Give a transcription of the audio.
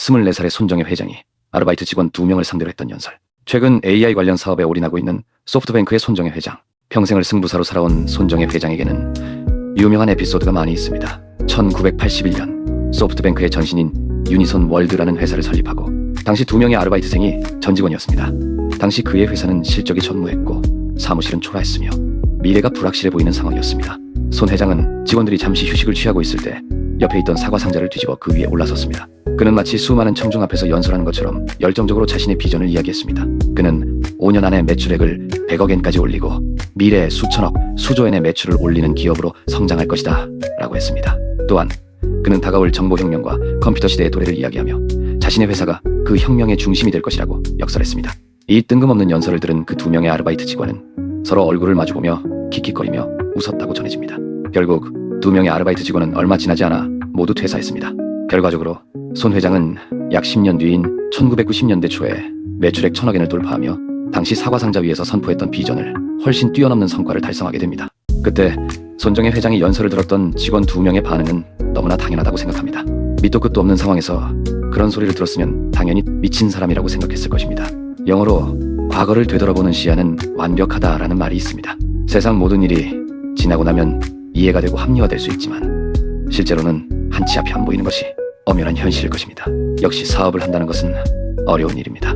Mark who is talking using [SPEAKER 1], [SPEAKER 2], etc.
[SPEAKER 1] 24살의 손정혜 회장이 아르바이트 직원 2명을 상대로 했던 연설. 최근 AI 관련 사업에 올인하고 있는 소프트뱅크의 손정혜 회장. 평생을 승부사로 살아온 손정혜 회장에게는 유명한 에피소드가 많이 있습니다. 1981년 소프트뱅크의 전신인 유니손 월드라는 회사를 설립하고 당시 두 명의 아르바이트생이 전 직원이었습니다. 당시 그의 회사는 실적이 전무했고 사무실은 초라했으며 미래가 불확실해 보이는 상황이었습니다. 손 회장은 직원들이 잠시 휴식을 취하고 있을 때 옆에 있던 사과 상자를 뒤집어 그 위에 올라섰습니다. 그는 마치 수많은 청중 앞에서 연설하는 것처럼 열정적으로 자신의 비전을 이야기했습니다. 그는 5년 안에 매출액을 100억엔까지 올리고 미래에 수천억, 수조엔의 매출을 올리는 기업으로 성장할 것이다 라고 했습니다. 또한 그는 다가올 정보혁명과 컴퓨터 시대의 도래를 이야기하며 자신의 회사가 그 혁명의 중심이 될 것이라고 역설했습니다. 이 뜬금없는 연설을 들은 그 두 명의 아르바이트 직원은 서로 얼굴을 마주보며 킥킥거리며 웃었다고 전해집니다. 결국 두 명의 아르바이트 직원은 얼마 지나지 않아 모두 퇴사했습니다. 결과적으로 손 회장은 약 10년 뒤인 1990년대 초에 매출액 천억 엔을 돌파하며 당시 사과 상자 위에서 선포했던 비전을 훨씬 뛰어넘는 성과를 달성하게 됩니다. 그때 손정혜 회장이 연설을 들었던 직원 두 명의 반응은 너무나 당연하다고 생각합니다. 밑도 끝도 없는 상황에서 그런 소리를 들었으면 당연히 미친 사람이라고 생각했을 것입니다. 영어로 과거를 되돌아보는 시야는 완벽하다라는 말이 있습니다. 세상 모든 일이 지나고 나면 이해가 되고 합리화될 수 있지만 실제로는 한치 앞이 안 보이는 것이 엄연한 현실일 것입니다. 역시 사업을 한다는 것은 어려운 일입니다.